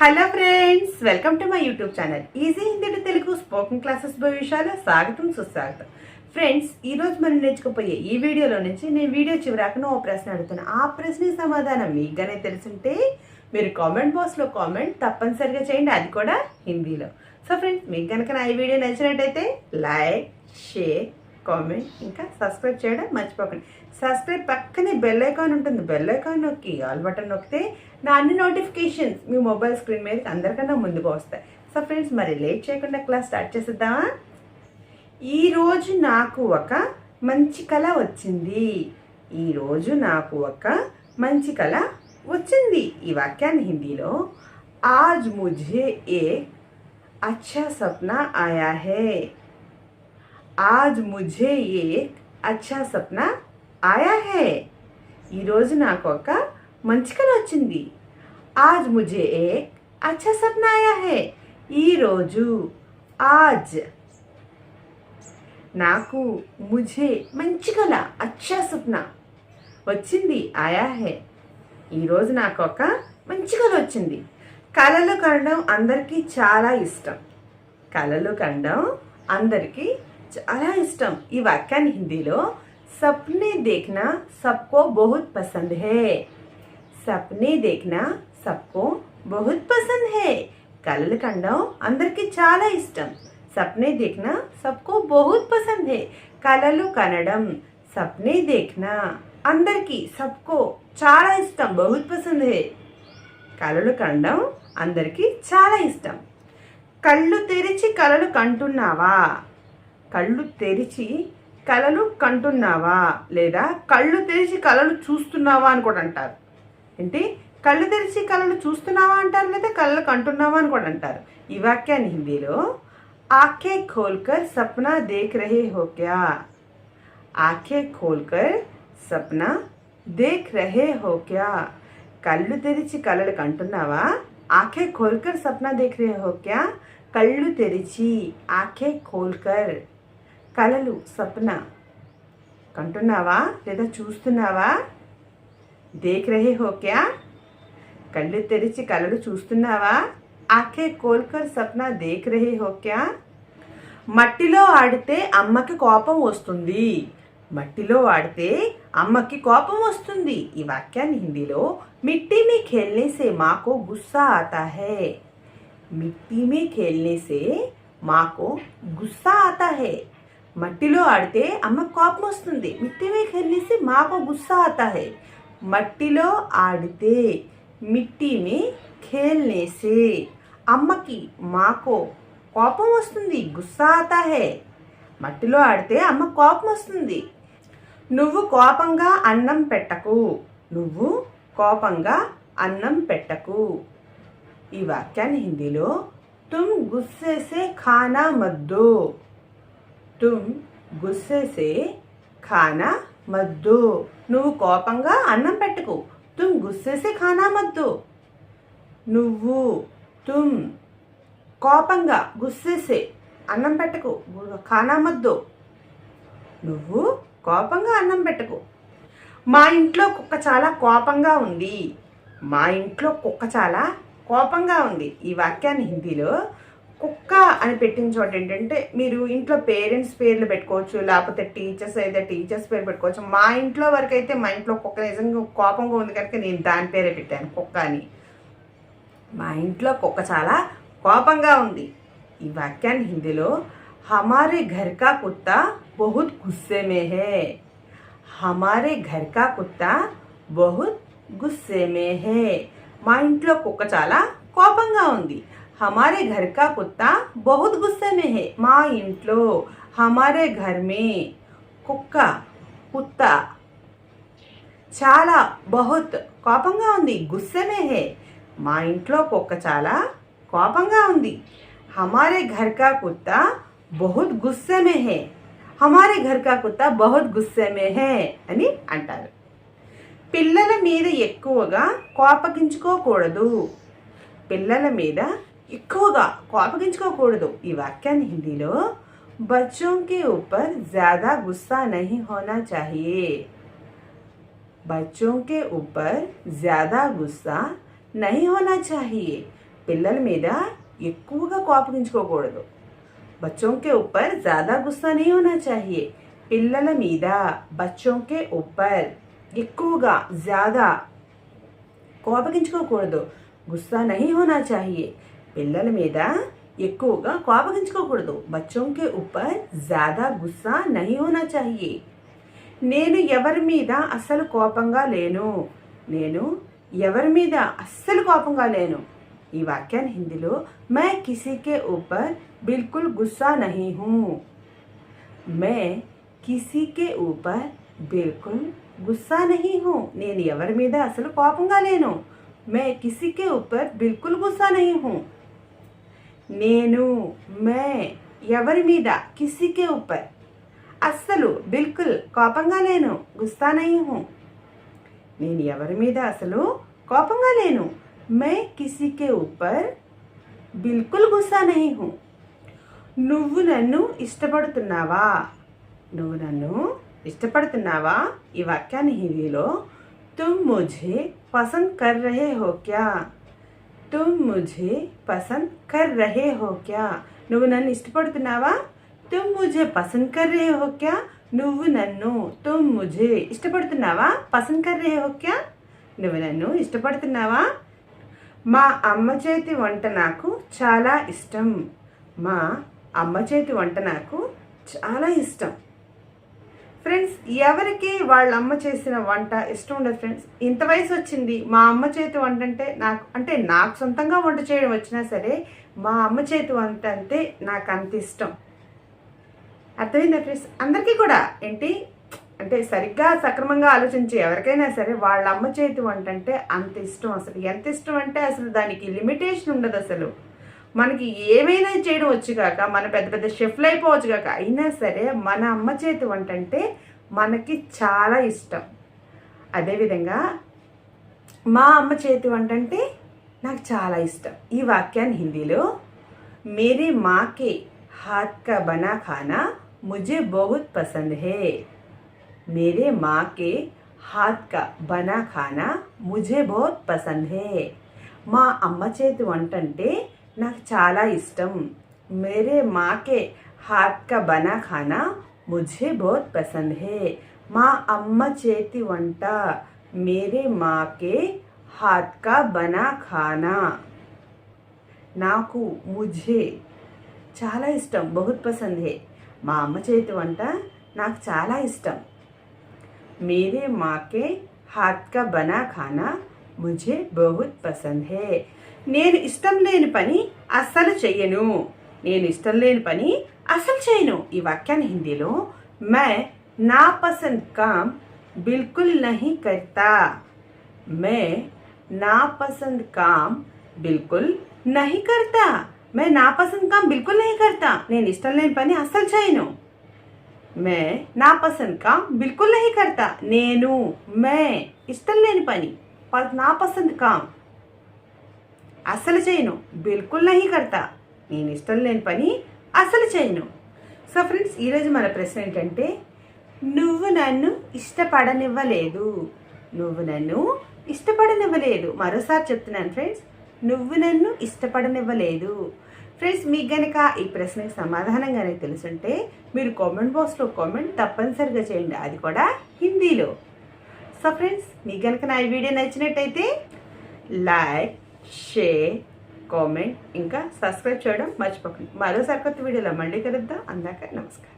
Hello friends welcome to my YouTube channel. Easy Hindi to Telugu spoken classes భవిష్యాలు స్వాగతం సుస్వాగతం. Friends ఈరోజు మనం నేర్చుకోపోయే ఈ వీడియోలో నుంచి నేను వీడియో చివరాకను ఓ ప్రశ్న అడుగుతాను. ఆ ప్రశ్న సమాధానం మీకుగానే తెలుసుంటే మీరు కామెంట్ బాక్స్లో కామెంట్ తప్పనిసరిగా చేయండి. అది కూడా హిందీలో. సో ఫ్రెండ్స్ మీకు కనుక నా ఈ వీడియో నచ్చినట్టయితే లైక్ షేర్ కామెంట్ ఇంకా సబ్స్క్రైబ్ చేయడం మర్చిపోకండి. సబ్స్క్రైబ్ పక్కనే బెల్ ఐకాన్ ఉంటుంది. బెల్ ఐకాన్ నొక్కి ఆల్ బటన్ నొక్కితే నా అన్ని నోటిఫికేషన్స్ మీ మొబైల్ స్క్రీన్ మీద అందరికన్నా ముందుకు వస్తాయి. సో ఫ్రెండ్స్ మరి లేట్ చేయకుండా క్లాస్ స్టార్ట్ చేసేద్దామా? ఈరోజు నాకు ఒక మంచి కళ వచ్చింది. ఈరోజు నాకు ఒక మంచి కళ వచ్చింది. ఈ వాక్యాన్ని హిందీలో ఆజ్ ముజే ఏ అచ్చా సప్నా ఆయా హే. आज मुझे एक అచ్చా సప్న ఆయా హే ఈరోజు నాకు ఒక మంచి కల వచ్చింది. ఆజ్ ముజే ఏక్ అచ్చా సప్న ఆయా హే ఈరోజు ఆజ్ నాకు ముజే మంచి కల అచ్చా సప్న వచ్చింది ఆయా హే. ఈరోజు నాకు ఒక మంచి కల వచ్చింది. కళలు కనడం అందరికీ చాలా ఇష్టం. కళలు కనడం అందరికీ చాలా ఇష్టం. ఈ వాక్యాన్ని హిందీలో సప్నే దేఖ్నా సబ్కో బహుత్ పసంద్ హే. సప్నే దేఖ్నా సబ్కో బహుత్ పసంద్ హే. కలలు కండం అందరికీ చాలా ఇష్టం. సప్నే దేఖ్నా సబ్కో బహుత్ పసంద్ హే. కలలు కనడం సప్నే దేఖ్నా అందరికీ సబ్కో చాలా ఇష్టం బహుత్ పసంద్ హే. కలలు కండం అందరికీ చాలా ఇష్టం. కళ్ళు తెరిచి కలలు కంటున్నావా? కళ్ళు తెరిచి కళలు కంటున్నావా? లేదా కళ్ళు తెరిచి కళలు చూస్తున్నావా అని కూడా అంటారు. ఏంటి? కళ్ళు తెరిచి కళలు చూస్తున్నావా అంటారు లేదా కళ్ళు కంటున్నావా అని కూడా అంటారు. ఈ వాక్యాన్ని హిందీలో ఆఖే ఖోల్కర్ సప్నా దేఖ్ రహే హో క్యా? ఆఖే ఖోల్కర్ సప్నా దేఖ్ రహే హో క్యా? కళ్ళు తెరిచి కళలు కంటున్నావా? ఆఖే ఖోల్కర్ సప్నా దేఖ్ రహే హో క్యా? కళ్ళు తెరిచి ఆఖే ఖోల్కర్ కళలు స్వప్న కంటున్నావా లేదా చూస్తున్నావా? దేఖ్ రహే హో క్యా? కళ్ళు తెరిచి కళలు చూస్తున్నావా? ఆఖే కోల్కర్ సప్న దేఖ్ రహే హో క్యా? మట్టిలో ఆడితే అమ్మకి కోపం వస్తుంది. మట్టిలో ఆడితే అమ్మకి కోపం వస్తుంది. ఈ వాక్యాన్ని హిందీలో మిట్టి మీ ఖేల్నే సే గుస్సా ఆతా హే. మిట్టి మీ ఖేల్నే సే గుస్సా ఆతా హే. మట్టిలో ఆడితే అమ్మ కోపం వస్తుంది. మిట్టి మీ మాకు మాకో గుస్సా ఆతా హై మట్టిలో ఆడితే మిట్టిని మీ అమ్మకి మాకో కోపం వస్తుంది గుస్సా ఆతా హే మట్టిలో ఆడితే అమ్మ కోపం వస్తుంది. నువ్వు కోపంగా అన్నం పెట్టకు. నువ్వు కోపంగా అన్నం పెట్టకు. ఈ వాక్యాన్ని హిందీలో తుమ్ గుస్సేసే ఖానా మద్దు. తుమ్ గుస్సే సే ఖానా మద్దో. నువ్వు కోపంగా అన్నం పెట్టకు. తుమ్ గుస్సేసే ఖానా మద్దు. నువ్వు తుమ్ కోపంగా గుస్సేసే అన్నం పెట్టకు. ఖానా మద్దు. నువ్వు కోపంగా అన్నం పెట్టకు. మా ఇంట్లో కుక్క చాలా కోపంగా ఉంది. మా ఇంట్లో కుక్క చాలా కోపంగా ఉంది. ఈ వాక్యాన్ని హిందీలో కుక్క అని పెట్టిన చోట ఏంటంటే మీరు ఇంట్లో పేరెంట్స్ పేర్లు పెట్టుకోవచ్చు లేకపోతే టీచర్స్ అయితే టీచర్స్ పేరు పెట్టుకోవచ్చు. మా ఇంట్లో వరకు అయితే మా ఇంట్లో కుక్క నిజంగా కోపంగా ఉంది కనుక నేను దాని పేరే పెట్టాను కుక్క అని. మా ఇంట్లో కుక్క చాలా కోపంగా ఉంది. ఈ వాక్యాన్ని హిందీలో హమారే ఘర్ కా కుత్తా బహుత్ గుస్సే మే హే. హమారే ఘర్ కా కుత్తా బహుత్ గుస్సే మే హే. మా ఇంట్లో కుక్క చాలా కోపంగా ఉంది. హమారే ఘర్ కా కుత్తా బహుత్ గుస్సే మే హే మా ఇంట్లో హమారే ఘర్ మే కుక్క కుత్తా చాలా బహుత్ కోపంగా ఉంది గుస్సెమే హే మా ఇంట్లో కుక్క చాలా కోపంగా ఉంది హమారే ఘర్ కా కుత్తా బహుత్ గుస్సెమే హే హమారే ఘర్ కా కుత్తా బహుత్ గుస్సెమే హే అని అంటారు। పిల్లల మీద ఎక్కువగా కోపగించుకోకూడదు। పిల్లల మీద ఎక్కువగా కోపగించుకోకూడదు ఈ వాక్యాన్ని హిందీలో బచ్చోं के ऊपर ज्यादा गुस्सा नहीं होना चाहिए बच्चों के ऊपर ज्यादा गुस्सा नहीं होना चाहिए పిల్లల మీద ఎక్కువగా కోపగించుకోకూడదు बच्चों के ऊपर ज़्यादा गुस्सा नहीं होना चाहिए పిల్లల మీద బచ్చోं के ऊपर ఎక్కువగా ज़्यादा కోపగించుకోకూడదు గుస్సా నహీ హోనా చాహియే పిల్లల మీద ఎక్కువగా కోపగించుకోకూడదు. బచ్చోంకే ఊపర్ జాదా గుస్సా నహి హోనా చాహియే. నేను ఎవరి మీద అస్సలు కోపంగా లేను. నేను ఎవరి మీద అస్సలు కోపంగా లేను. ఈ వాక్యాన్ని హిందీలో మై కిసీకే ఊపర్ బిల్కుల్ గుస్సా నహి హూ. మే కిసీకే ఊపర్ బిల్కుల్ గుస్సా నహి హూ. నేను ఎవరి మీద అసలు కోపంగా లేను. మే కిసీకే ఊపర్ బిల్కుల్ గుస్సా నహి హూ. నేను మే ఎవరి మీద కిసికే ఊపర్ అస్సలు బిల్కుల్ కోపంగా లేను గుస్సా హూ నేను ఎవరి మీద అసలు కోపంగా లేను మే కిసికే ఊపర్ బిల్కుల్ గుస్సా హూ నువ్వు నన్ను ఇష్టపడుతున్నావా? నువ్వు నన్ను ఇష్టపడుతున్నావా? ఈ వాక్యాన్ని హిందీలో తుమ్ ముझे పసంద్ కర్ హో క్యా? తుమ్ ముజే పసంద్ కర్ రహే హో క్యా నువ్వు నన్ను ఇష్టపడుతున్నావా? తుమ్ ముజే పసంద్ కర్ రహే హో క్యా నువ్వు నన్ను తుమ్ ముజే ఇష్టపడుతున్నావా? పసంద్ కర్ రహే హో క్యా? నువ్వు నన్ను ఇష్టపడుతున్నావా? మా అమ్మ చేతి వంట నాకు చాలా ఇష్టం. మా అమ్మ చేతి వంట నాకు చాలా ఇష్టం. ఫ్రెండ్స్ ఎవరికి వాళ్ళ అమ్మ చేసిన వంట ఇష్టం ఉండదు ఫ్రెండ్స్ ఇంత వయసు వచ్చింది మా అమ్మ చేతి వంట అంటే నాకు అంటే నాకు సొంతంగా వంట చేయడం వచ్చినా సరే మా అమ్మ చేతి వంట అంటే నాకు అంత ఇష్టం. అర్థమైందా ఫ్రెండ్స్ అందరికీ కూడా ఏంటి? అంటే సరిగ్గా సక్రమంగా ఆలోచించి ఎవరికైనా సరే వాళ్ళ అమ్మ చేతి వంట అంటే అంత ఇష్టం అసలు. ఎంత ఇష్టం అంటే అసలు దానికి లిమిటేషన్ ఉండదు అసలు. మనకి ఏమైనా చేయడం వచ్చు కాక మన పెద్ద పెద్ద షెఫ్లు అయిపోవచ్చు కాక అయినా సరే మన అమ్మ చేతి వంట అంటే మనకి చాలా ఇష్టం. అదేవిధంగా మా అమ్మ చేతి వంట అంటే నాకు చాలా ఇష్టం. ఈ వాక్యాన్ని హిందీలో మేరీ మాకే హాత్ కా బనా ఖానా ముజే బహుత్ పసంద్ హే. మేరే మాకే హాత్ కా బనా ఖానా ముజే బహుత్ పసంద్ హే. మా అమ్మ చేతి వంట అంటే ना चाला इष्टम मेरे माँ के हाथ का बना खाना मुझे बहुत पसंद है माँ अम्मा चेती वंटा मेरे माँ के हाथ का बना खाना नाकू मुझे चाला इष्टम बहुत पसंद है माँ अम्मा चेती वंटा ना चाला इष्टम मेरे माँ के हाथ का बना खाना मुझे बहुत पसंद है। नैन इष्ट लेने पनी असल चयन। नैन इष्ट लेने पनी असल चयन। वाक्या हिंदी लो मैं नापसंद काम बिल्कुल नहीं करता। मैं नापसंद काम बिल्कुल नहीं करता। मैं नापसंद काम बिल्कुल नहीं करता। नैन इष्ट लेने पनी असल चयन। मैं नापसंद काम बिल्कुल नहीं करता। नैनू, मैं इष्ट लेने पनी ప- నా పసంద్ కామ్ అస్సలు చేయను బిల్కుల్ నహీ కర్తా నేను ఇష్టం లేని పని అసలు చేయను సో ఫ్రెండ్స్ ఈరోజు మన ప్రశ్న ఏంటంటే నువ్వు నన్ను ఇష్టపడనివ్వలేదు నువ్వు నన్ను ఇష్టపడనివ్వలేదు మరోసారి చెప్తున్నాను ఫ్రెండ్స్ నువ్వు నన్ను ఇష్టపడనివ్వలేదు ఫ్రెండ్స్ మీకు గనక ఈ ప్రశ్నకి సమాధానం కనుక తెలుసుంటే మీరు కామెంట్ బాక్స్లో కామెంట్ తప్పనిసరిగా చేయండి అది కూడా హిందీలో సో ఫ్రెండ్స్ మీకు కనుక నా ఈ వీడియో నచ్చినట్టయితే లైక్ షేర్ కామెంట్ ఇంకా సబ్స్క్రైబ్ చేయడం మర్చిపోకండి. మరోసారి కొత్త వీడియోలో మళ్ళీ కలుద్దాం. అందాక నమస్కారం.